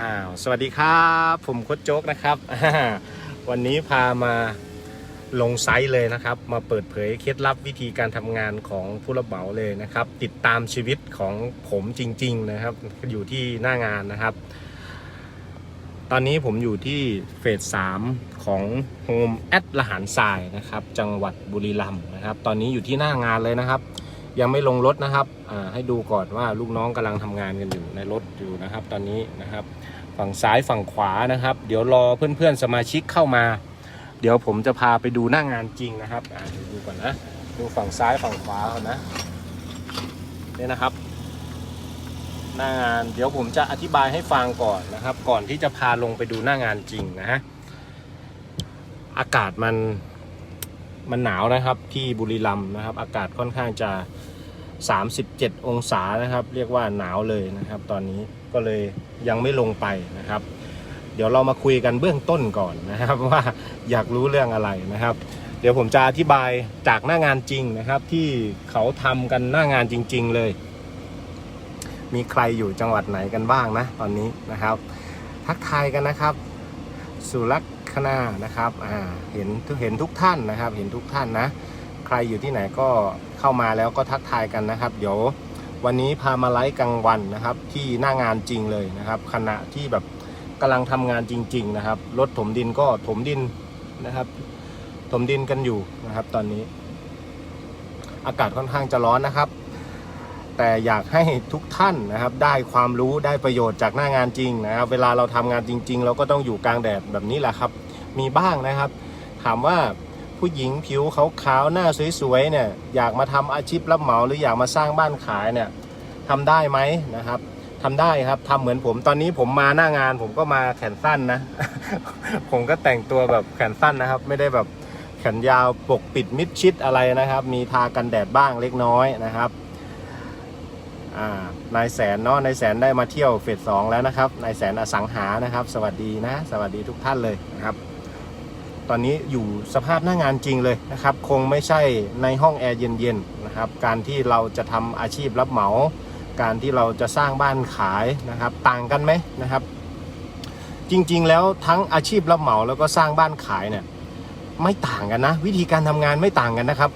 อ้าวสวัสดีครับ ผมโคดโจ๊กนะครับ วันนี้พามาลงไซต์เลยนะครับ มาเปิดเผยเคล็ดลับวิธีการทำงานของผู้รับเหมาเลยนะครับ ติดตามชีวิตของผมจริง ๆ นะครับ อยู่ที่หน้างานนะครับ ตอนนี้ผมอยู่ที่เฟสสามของโฮมแอดละหารทรายนะครับ จังหวัดบุรีรัมย์นะครับ ตอนนี้อยู่ที่หน้างานเลยนะครับ ยังไม่ลงรถนะครับอ่าให้ดูก่อนว่าลูกน้องกำลังทำงานกันอยู่ในรถอยู่นะครับ ตอนนี้นะครับ ฝั่งซ้ายฝั่งขวานะครับ เดี๋ยวรอเพื่อนๆสมาชิกเข้ามา เดี๋ยวผมจะพาไปดูหน้างานจริงนะครับอ่าเดี๋ยวดูก่อนนะดูฝั่งซ้ายฝั่งขวาก่อนนะนี่นะครับ หน้างานเดี๋ยวผมจะอธิบายให้ฟังก่อนนะครับ ก่อนที่จะพาลงไปดูหน้างานจริงนะฮะอากาศมัน มันหนาวนะครับที่บุรีรัมย์นะครับ อากาศค่อนข้างจะ 37 องศานะครับ เรียกว่าหนาวเลยนะครับ ตอนนี้ก็เลยยังไม่ลงไปนะครับ เดี๋ยวเรามาคุยกันเบื้องต้นก่อนนะครับว่าอยากรู้เรื่องอะไรนะครับ เดี๋ยวผมจะอธิบายจากหน้างานจริงนะครับ ที่เขาทำกันหน้างานจริง ๆ เลย มีใครอยู่จังหวัดไหนกันบ้างนะ ตอนนี้นะครับ ทักทายกันนะครับ สุรักษณานะครับอ่าเห็นเห็นทุกท่านนะครับ เห็นทุกท่านนะ ใครอยู่ที่ไหนก็เข้ามาแล้วก็ทักทายกันนะครับ เดี๋ยววันนี้พามาไลฟ์กลางวันนะครับ ที่หน้างานจริงเลยนะครับ ขณะที่แบบกำลังทำงานจริง ๆ นะครับรถถมดินก็ถมดินนะครับ ถมดินกันอยู่นะครับ ตอนนี้ อากาศค่อนข้างจะร้อนนะครับ แต่อยากให้ทุกท่านนะครับ ได้ความรู้ได้ประโยชน์จากหน้างานจริงนะครับ เวลาเราทำงานจริง ๆ เราก็ต้องอยู่กลางแดดแบบนี้แหละครับ มีบ้างนะครับ ถามว่าผู้หญิงผิวขาวๆหน้าสวยๆเนี่ยอยากมาทำอาชีพรับเหมาหรืออยากมาสร้างบ้านขายเนี่ยทำได้ไหมนะครับทำได้ครับทำเหมือนผมตอนนี้ผมมาหน้างานผมก็มาแขนสั้นนะ ผมก็แต่งตัวแบบแขนสั้นนะครับ ไม่ได้แบบแขนยาวปกปิดมิดชิดอะไรนะครับ มีทากันแดดบ้างเล็กน้อยนะครับ นายแสนเนาะนายแสนได้มาเที่ยวเฟสสองแล้วนะครับนายแสนอสังหานะครับ สวัสดีนะ สวัสดีทุกท่านเลยนะครับ ตอนนี้อยู่สภาพหน้างานจริงเลยนะครับ คงไม่ใช่ในห้องแอร์เย็นๆนะครับ การที่เราจะทำอาชีพรับเหมา การที่เราจะสร้างบ้านขายนะครับ ต่างกันไหมนะครับ จริงๆแล้วทั้งอาชีพรับเหมาแล้วก็สร้างบ้านขายเนี่ยไม่ต่างกันนะ วิธีการทำงานไม่ต่างกันนะครับ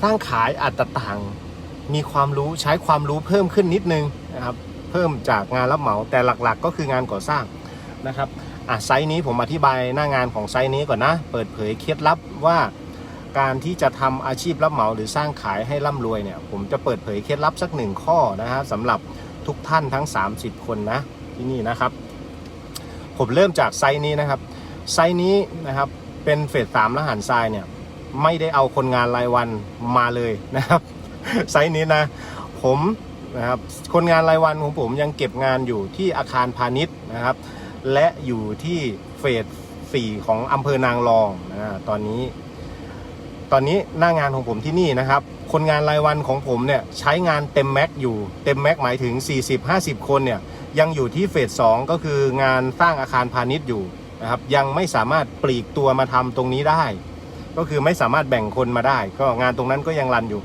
สร้างขายอาจจะต่าง มีความรู้ใช้ความรู้เพิ่มขึ้นนิดนึงนะครับเพิ่มจากงานรับเหมาแต่หลักๆ ก็คืองานก่อสร้างนะครับอะไซส์นี้ผมอธิบายหน้างานของไซส์นี้ก่อนนะ เปิดเผยเคล็ดลับว่าการที่จะทำอาชีพรับเหมาหรือสร้างขายให้ร่ำรวยเนี่ย ผมจะเปิดเผยเคล็ดลับสักหนึ่งข้อนะฮะสำหรับทุกท่านทั้ง 30 คนนะที่นี่นะครับ ผมเริ่มจากไซส์นี้นะครับ ไซส์นี้นะครับเป็นเฟสสามละหันทรายเนี่ยไม่ได้เอาคนงานรายวันมาเลยนะครับ ไซส์นี้นะ ผมนะครับคนงานรายวันของผมยังเก็บงานอยู่ที่อาคารพาณิชย์นะครับ และอยู่ที่เฟสสี่ของอำเภอนางรองนะตอนนี้ ตอนนี้หน้างานของผมที่นี่นะครับ คนงานรายวันของผมเนี่ยใช้งานเต็มแม็กอยู่เต็มแม็กหมายถึง 40-50 คนเนี่ยยังอยู่ที่เฟสสองก็คืองานสร้างอาคารพาณิชย์อยู่นะครับยังไม่สามารถปลีกตัวมาทำตรงนี้ได้ ก็คือไม่สามารถแบ่งคนมาได้ ก็งานตรงนั้นก็ยังรันอยู่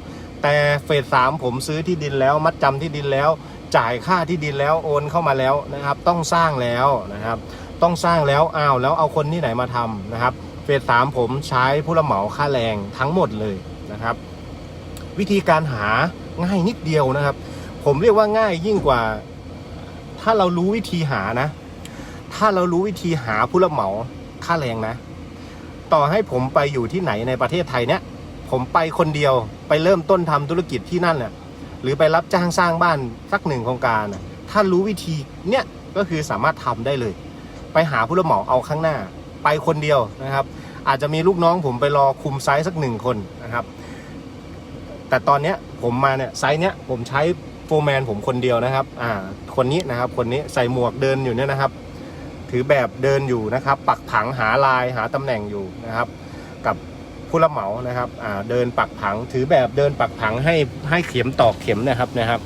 แต่เฟสสามผมซื้อที่ดินแล้ว มัดจำที่ดินแล้ว จ่ายค่าที่ดินแล้วโอนเข้ามาแล้วนะครับ ต้องสร้างแล้วนะครับ ต้องสร้างแล้วอ้าวแล้วเอาคนที่ไหนมาทำนะครับ เฟสสามผมใช้ผู้รับเหมาค่าแรงทั้งหมดเลยนะครับ วิธีการหาง่ายนิดเดียวนะครับ ผมเรียกว่าง่ายยิ่งกว่า ถ้าเรารู้วิธีหานะ ถ้าเรารู้วิธีหาผู้รับเหมาค่าแรงนะ ต่อให้ผมไปอยู่ที่ไหนในประเทศไทยเนี่ย ผมไปคนเดียวไปเริ่มต้นทำธุรกิจที่นั่นน่ะหรือไปรับจ้างสร้างบ้านสักหนึ่งโครงการน่ะถ้ารู้วิธีเนี่ยก็คือสามารถทำได้เลย ไปหาผู้รับเหมาเอาข้างหน้า ไปคนเดียวนะครับ อาจจะมีลูกน้องผมไปรอคุมไซส์สักหนึ่งคนนะครับ แต่ตอนเนี้ยผมมาเนี่ยไซส์เนี้ยผมใช้โฟร์แมนผมคนเดียวนะครับอ่าคนนี้นะครับคนนี้ใส่หมวกเดินอยู่เนี่ยนะครับ ถือแบบเดินอยู่นะครับ ปักผังหาลายหาตำแหน่งอยู่นะครับ ผู้รับเหมานะครับอ่าเดินปักผังถือแบบเดินปักผังให้ให้เข็มตอกเข็มนะครับนะครับ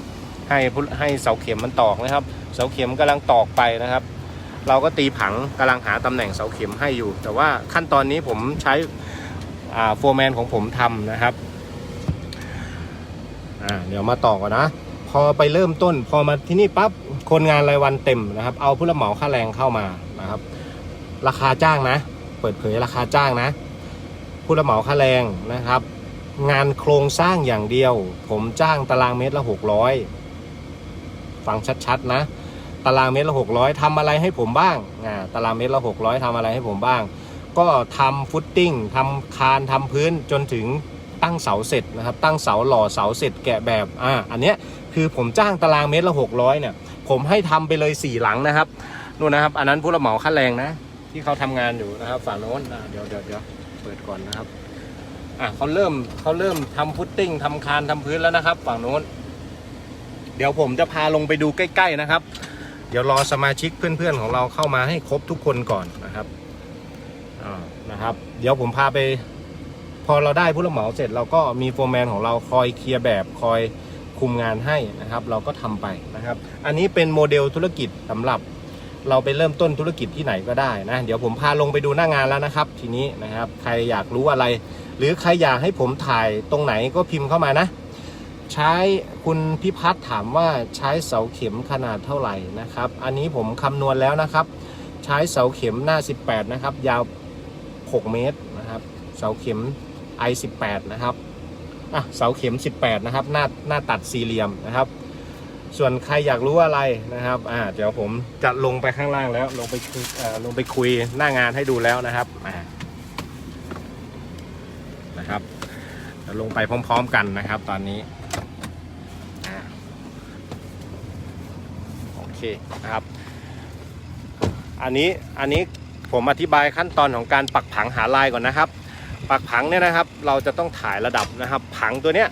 ให้ให้เสาเข็มมันตอกนะครับ เสาเข็มกำลังตอกไปนะครับ เราก็ตีผังกำลังหาตำแหน่งเสาเข็มให้อยู่ แต่ว่าขั้นตอนนี้ผมใช้อ่าโฟร์แมนของผมทำนะครับอ่าเดี๋ยวมาต่อก่อนนะ พอไปเริ่มต้น พอมาที่นี่ปั๊บคนงานรายวันเต็มนะครับ เอาผู้รับเหมาค่าแรงเข้ามานะครับ ราคาจ้างนะ เปิดเผยราคาจ้างนะ ผู้รับเหมาค่าแรงนะครับ งานโครงสร้างอย่างเดียว ผมจ้างตารางเมตรละหกร้อยฟังชัดๆ นะ ตารางเมตรละหกร้อยทำอะไรให้ผมบ้างอ่าตารางเมตรละหกร้อยทำอะไรให้ผมบ้าง ก็ทำฟุตติ้งทำคานทำพื้นจนถึงตั้งเสาเสร็จนะครับ ตั้งเสาหล่อเสาเสร็จแกะแบบอ่าอันเนี้ยคือผมจ้างตารางเมตรละหกร้อยเนี่ย ผมให้ทำไปเลยสี่หลังนะครับนู่นนะครับ อันนั้นผู้รับเหมาค่าแรงนะ ที่เขาทำงานอยู่นะครับฝั่งโน้นเดี๋ยวเดี๋ยวเดี๋ยว ก่อนนะครับ อะเขาเริ่มเขาเริ่มทำฟุตติ้งทำคานทำพื้นแล้วนะครับ ฝั่งโน้น เดี๋ยวผมจะพาลงไปดูใกล้ ๆนะครับ เดี๋ยวรอสมาชิกเพื่อนๆของเราเข้ามาให้ครบทุกคนก่อนนะครับอ่านะครับ เดี๋ยวผมพาไป พอเราได้ผู้รับเหมาเสร็จเราก็มีโฟร์แมนของเราคอยเคลียร์แบบคอยคุมงานให้นะครับ เราก็ทำไปนะครับ อันนี้เป็นโมเดลธุรกิจสำหรับ เราไปเริ่มต้นธุรกิจที่ไหนก็ได้นะ เดี๋ยวผมพาลงไปดูหน้างานแล้วนะครับ ทีนี้นะครับ ใครอยากรู้อะไร หรือใครอยากให้ผมถ่ายตรงไหนก็พิมพ์เข้ามานะ ใช้คุณพิพัฒน์ถามว่าใช้เสาเข็มขนาดเท่าไหร่นะครับ อันนี้ผมคำนวณแล้วนะครับ ใช้เสาเข็มหน้า 18 นะครับ ยาว 6 เมตรนะครับ เสาเข็ม i 18 นะครับอะเสาเข็ม 18 นะครับ หน้าหน้าตัดสี่เหลี่ยมนะครับ ส่วนใครอยากรู้อะไรนะครับอ่าเดี๋ยวผมจะลงไปข้างล่างแล้ว ลงไปคุยเอ่อลงไปคุยหน้างานให้ดูแล้วนะครับอ่านะครับเดี๋ยวลงไปพร้อม ๆ กันนะครับตอนนี้โอเคนะครับ อันนี้อันนี้ผมอธิบายขั้นตอนของการปักผังหาลายก่อนนะครับ ปักผังเนี่ยนะครับ เราจะต้องถ่ายระดับนะครับ ผังตัวเนี้ย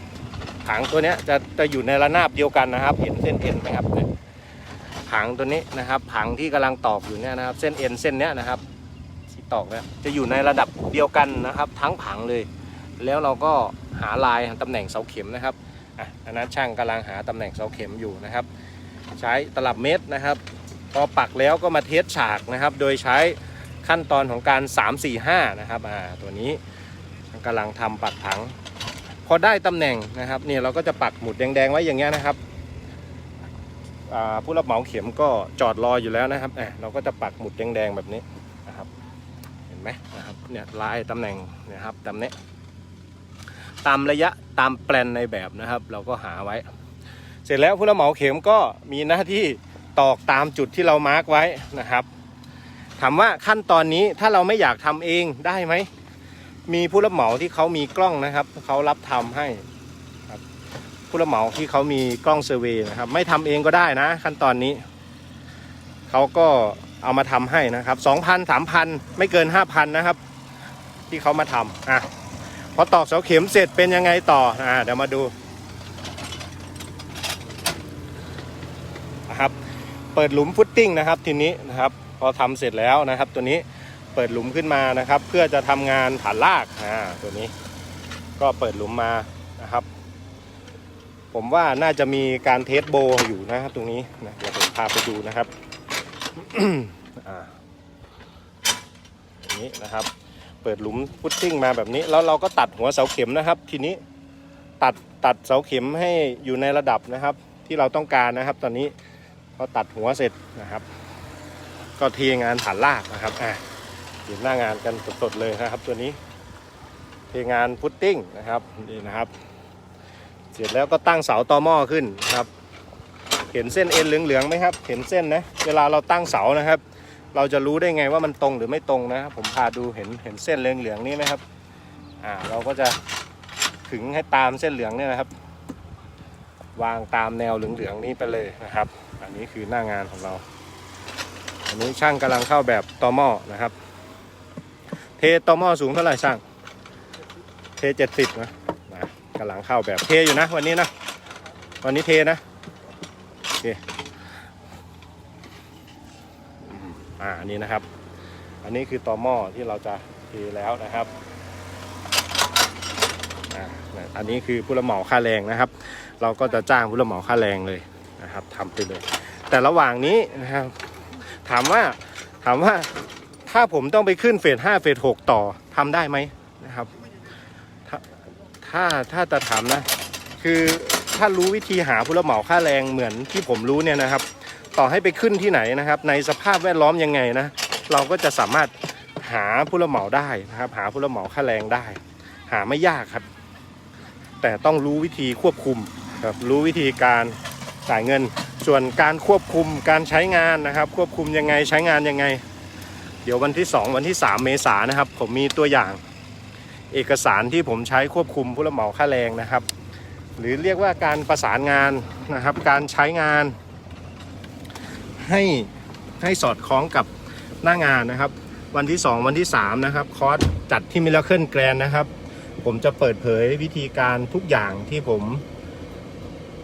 ผังตัวเนี้ยจะจะอยู่ในระนาบเดียวกันนะครับ เห็นเส้นเอ็นไหมครับผังตัวนี้นะครับผังที่กำลังตอกอยู่เนี่ยนะครับ เส้นเอ็นเส้นเนี้ยนะครับที่ตอกเนี่ยจะอยู่ในระดับเดียวกันนะครับ ทั้งผังเลย แล้วเราก็หาลายตำแหน่งเสาเข็มนะครับอะอันนั้นช่างกำลังหาตำแหน่งเสาเข็มอยู่นะครับ ใช้ตลับเมตรนะครับ พอปักแล้วก็มาเทสฉากนะครับ โดยใช้ขั้นตอนของการ 3 4 5 นะครับอ่าตัวนี้กำลังทำปักผัง พอได้ตำแหน่งนะครับเนี่ยเราก็จะปักหมุดแดงๆไว้อย่างเงี้ยนะครับผู้รับเหมาเข็มก็จอดรออยู่แล้วนะครับเอ่เราก็จะปักหมุดแดงๆแบบนี้นะครับเห็นไหมนะครับเนี่ยลายตำแหน่งนะครับตำเนี้ยตามระยะตามแปลนในแบบนะครับ เราก็หาไว้ เสร็จแล้วผู้รับเหมาเข็มก็มีหน้าที่ตอกตามจุดที่เรามาร์กไว้นะครับถามว่าขั้นตอนนี้ถ้าเราไม่อยากทำเองได้ไหม มีผู้รับเหมาที่เขามีกล้องนะครับเขารับทำให้ครับผู้รับเหมาที่เขามีกล้องเซอร์เวย์นะครับ ไม่ทำเองก็ได้นะ ขั้นตอนนี้เขาก็เอามาทำให้นะครับสองพันสามพันไม่เกินห้าพันนะครับ ที่เขามาทำอะพอตอกเสาเข็มเสร็จเป็นยังไงต่ออ่าเดี๋ยวมาดูนะครับ เปิดหลุมฟุตติ้งนะครับ ทีนี้นะครับ พอทำเสร็จแล้วนะครับ ตัวนี้ เปิดหลุมขึ้นมานะครับ เพื่อจะทำงานฐานลากอ่าตัวนี้ ก็เปิดหลุมมานะครับ ผมว่าน่าจะมีการเทสโบอยู่นะครับ ตรงนี้นะเดี๋ยวผมพาไปดูนะครับอ่าอย่างนี้นะครับ เปิดหลุมฟุตติ้งมาแบบนี้ แล้วเราก็ตัดหัวเสาเข็มนะครับ ทีนี้ตัดตัดเสาเข็มให้อยู่ในระดับนะครับ ที่เราต้องการนะครับ ตอนนี้พอตัดหัวเสร็จนะครับ ก็เทงานฐานลากนะครับอะ เห็นหน้างานกันสดๆเลยนะครับ ตัวนี้เทงานฟุตติ้งนะครับนี่นะครับ เสร็จแล้วก็ตั้งเสาต่อหม้อขึ้นครับ เห็นเส้นเอ็นเหลืองๆไหมครับ เห็นเส้นนะเวลาเราตั้งเสานะครับ เราจะรู้ได้ไงว่ามันตรงหรือไม่ตรงนะครับผมพาดูเห็นเห็นเส้นเหลืองๆนี่ไหมครับอ่าเราก็จะขึงให้ตามเส้นเหลืองเนี่ยนะครับ วางตามแนวเหลืองๆนี้ไปเลยนะครับ อันนี้คือหน้างานของเรา อันนี้ช่างกำลังเข้าแบบต่อหม้อนะครับ เทต่อหม้อสูงเท่าไหร่ช่าง เทเจ็ดสิบนะนะกำลังเข้าแบบเทอยู่นะวันนี้นะวันนี้เทนะโอเคอ่าอันนี้นะครับ อันนี้คือต่อหม้อที่เราจะเทแล้วนะครับอ่าอันนี้คือผู้รับเหมาค่าแรงนะครับ เราก็จะจ้างผู้รับเหมาค่าแรงเลยนะครับทำไปเลย แต่ระหว่างนี้นะครับ ถามว่าถามว่า ถ้าผมต้องไปขึ้นเฟสห้าเฟสหกต่อทำได้ไหมนะครับถ้าถ้าถ้าจะถามนะ คือถ้ารู้วิธีหาผู้รับเหมาค่าแรงเหมือนที่ผมรู้เนี่ยนะครับ ต่อให้ไปขึ้นที่ไหนนะครับ ในสภาพแวดล้อมยังไงนะ เราก็จะสามารถหาผู้รับเหมาได้นะครับ หาผู้รับเหมาค่าแรงได้ หาไม่ยากครับ แต่ต้องรู้วิธีควบคุมครับรู้วิธีการจ่ายเงิน ส่วนการควบคุมการใช้งานนะครับ ควบคุมยังไงใช้งานยังไง ดี๋ยววันที่ 2 วันที่ 3 เมษายนนะครับ ผมมีตัวอย่างเอกสารที่ผมใช้ควบคุมผู้รับเหมาค่าแรงนะครับ หรือเรียกว่าการประสานงานนะครับ การใช้งาน ให้ให้สอดคล้องกับหน้างานนะครับ วันที่ 2 วันที่ 3 นะครับ คอร์สจัดที่มิลเคิลแกรนนะครับ ผมจะเปิดเผยวิธีการทุกอย่างที่ผม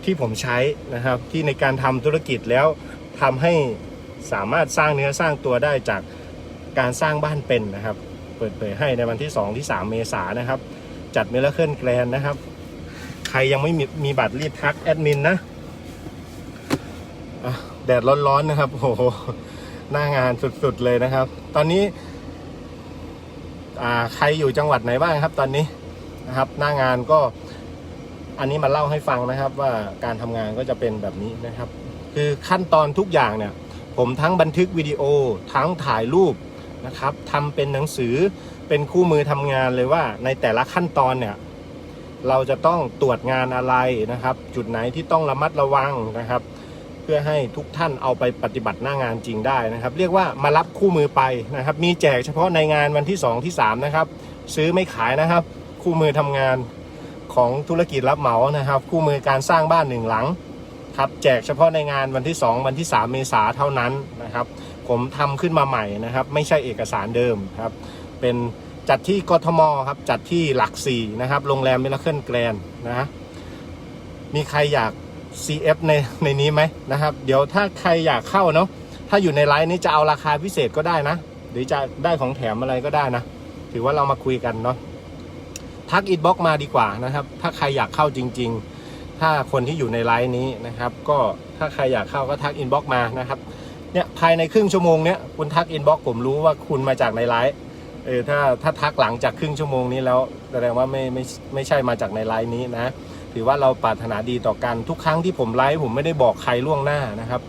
ที่ผมใช้นะครับที่ในการทำธุรกิจแล้วทำให้สามารถสร้างเนื้อสร้างตัวได้จาก การสร้างบ้านเป็นนะครับ เปิดเผยให้ในวันที่ 2 ที่ 3 เมษายนนะครับ จัดเมลเคิลแกรนนะครับ ใครยังไม่มีมีบัตรรีบทักแอดมินนะแดดร้อนๆนะครับโอ้โหหน้างานสุดๆเลยนะครับ ตอนนี้ใครอยู่จังหวัดไหนบ้างครับ ตอนนี้นะครับ หน้างานก็อันนี้มาเล่าให้ฟังนะครับ ว่าการทำงานก็จะเป็นแบบนี้นะครับ คือขั้นตอนทุกอย่างเนี่ย ผมทั้งบันทึกวิดีโอทั้งถ่ายรูป นะครับทำเป็นหนังสือเป็นคู่มือทำงานเลยว่า ในแต่ละขั้นตอนเนี่ยเราจะต้องตรวจงานอะไรนะครับ จุดไหนที่ต้องระมัดระวังนะครับ เพื่อให้ทุกท่านเอาไปปฏิบัติหน้างานจริงได้นะครับ เรียกว่ามารับคู่มือไปนะครับ มีแจกเฉพาะในงานวันที่ 2 ที่ 3 นะครับ ซื้อไม่ขายนะครับ คู่มือทำงานของธุรกิจรับเหมานะครับ คู่มือการสร้างบ้านหนึ่งหลังครับแจกเฉพาะในงานวันที่ 2 วันที่ 3 เมษาเท่านั้นนะครับ ผมทำขึ้นมาใหม่นะครับ ไม่ใช่เอกสารเดิมครับ เป็นจัดที่กทมครับ จัดที่หลักสี่นะครับ โรงแรมมิลเคิลแกรนนะฮะมีใครอยาก CF ในในนี้ไหมนะครับ เดี๋ยวถ้าใครอยากเข้าเนาะถ้าอยู่ในไลน์นี้จะเอาราคาพิเศษก็ได้นะ หรือจะได้ของแถมอะไรก็ได้นะ ถือว่าเรามาคุยกันเนาะทักอินบ็อกมาดีกว่านะครับ ถ้าใครอยากเข้าจริง ๆ ถ้าคนที่อยู่ในไลน์นี้นะครับ ก็ถ้าใครอยากเข้าก็ทักอินบ็อกมานะครับ เนี่ยภายในครึ่งชั่วโมงเนี้ยคุณทักอินบ็อกผมรู้ว่าคุณมาจากในไลฟ์เออถ้าถ้าทักหลังจากครึ่งชั่วโมงนี้แล้วแสดงว่าไม่ไม่ไม่ใช่มาจากในไลฟ์นี้นะถือว่าเราปรารถนาดีต่อกันทุกครั้งที่ผมไลฟ์ผมไม่ได้บอกใครล่วงหน้านะครับ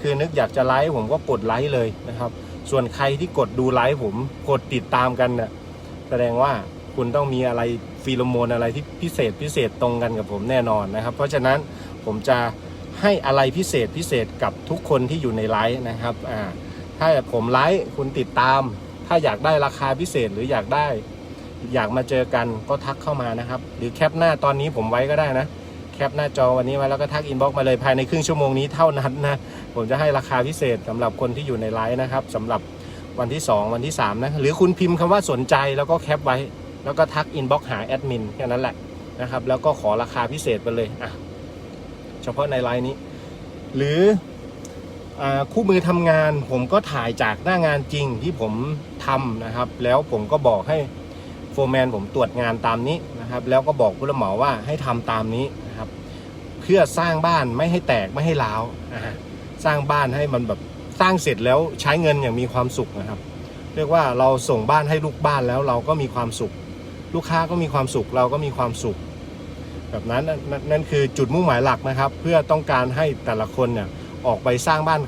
คือนึกอยากจะไลฟ์ผมก็กดไลฟ์เลยนะครับ ส่วนใครที่กดดูไลฟ์ผมกดติดตามกันเนี่ยแสดงว่าคุณต้องมีอะไรฟีโรโมนอะไรที่พิเศษพิเศษตรงกันกับผมแน่นอนนะครับ เพราะฉะนั้นผมจะ ให้อะไรพิเศษพิเศษกับทุกคนที่อยู่ในไลฟ์นะครับอ่าถ้าผมไลฟ์คุณติดตาม ถ้าอยากได้ราคาพิเศษหรืออยากได้ อยากมาเจอกันก็ทักเข้ามานะครับ หรือแคปหน้าตอนนี้ผมไว้ก็ได้นะ แคปหน้าจอวันนี้ไว้แล้วก็ทักอินบ็อกซ์มาเลยภายในครึ่งชั่วโมงนี้เท่านั้นนะผมจะให้ราคาพิเศษสำหรับคนที่อยู่ในไลฟ์นะครับสำหรับวันที่ 2 วันที่3นะหรือคุณพิมพ์คำว่าสนใจแล้วก็แคปไว้ แล้วก็ทักอินบ็อกซ์หาแอดมินแค่นั้นแหละนะครับแล้วก็ขอราคาพิเศษไปเลยอะ เฉพาะในไลน์นี้ หรืออคู่มือทำงานผมก็ถ่ายจากหน้างานจริงที่ผมทำนะครับ แล้วผมก็บอกให้โฟร์แมนผมตรวจงานตามนี้นะครับ แล้วก็บอกผู้รับเหมาว่าให้ทำตามนี้นะครับ เพื่อสร้างบ้านไม่ให้แตกไม่ให้ร้าวสร้างบ้านให้มันแบบสร้างเสร็จแล้วใช้เงินอย่างมีความสุขนะครับ เรียกว่าเราส่งบ้านให้ลูกบ้านแล้วเราก็มีความสุข ลูกค้าก็มีความสุขเราก็มีความสุข แบบนั้นนั่นนั่นคือจุดมุ่งหมายหลักนะครับ เพื่อต้องการให้แต่ละคนเนี่ยออกไปสร้างบ้าน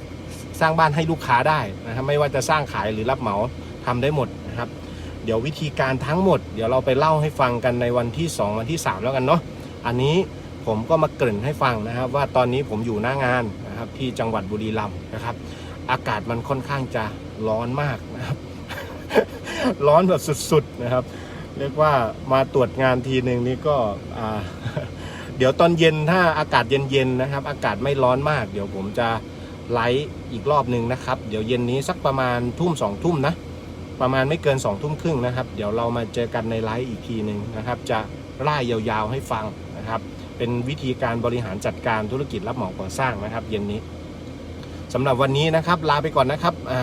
สร้างบ้านให้ลูกค้าได้นะครับไม่ว่าจะสร้างขายหรือรับเหมาทำได้หมดนะครับ เดี๋ยววิธีการทั้งหมด เดี๋ยวเราไปเล่าให้ฟังกันในวันที่ 2 วันที่ 3 แล้วกันเนาะอันนี้ผมก็มาเกริ่นให้ฟังนะครับ ว่าตอนนี้ผมอยู่หน้างานนะครับที่จังหวัดบุรีรัมย์นะครับ อากาศมันค่อนข้างจะร้อนมากนะครับ ร้อนแบบสุดๆนะครับ เรียกว่ามาตรวจงานทีหนึ่งนี่ก็เดี๋ยวตอนเย็นถ้าอากาศเย็นๆนะครับ อากาศไม่ร้อนมาก เดี๋ยวผมจะไลฟ์อีกรอบหนึ่งนะครับ เดี๋ยวเย็นนี้สักประมาณทุ่มสองทุ่มนะประมาณไม่เกิน2องทุ่มครึ่งนะครับ เดี๋ยวเรามาเจอกันในไลฟ์อีกทีหนึ่งนะครับ จะร่ายาวๆให้ฟังนะครับ เป็นวิธีการบริหารจัดการธุรกิจรับเหมาก่อสร้างนะครับ เย็นนี้สำหรับวันนี้นะครับ ลาไปก่อนนะครับอ่า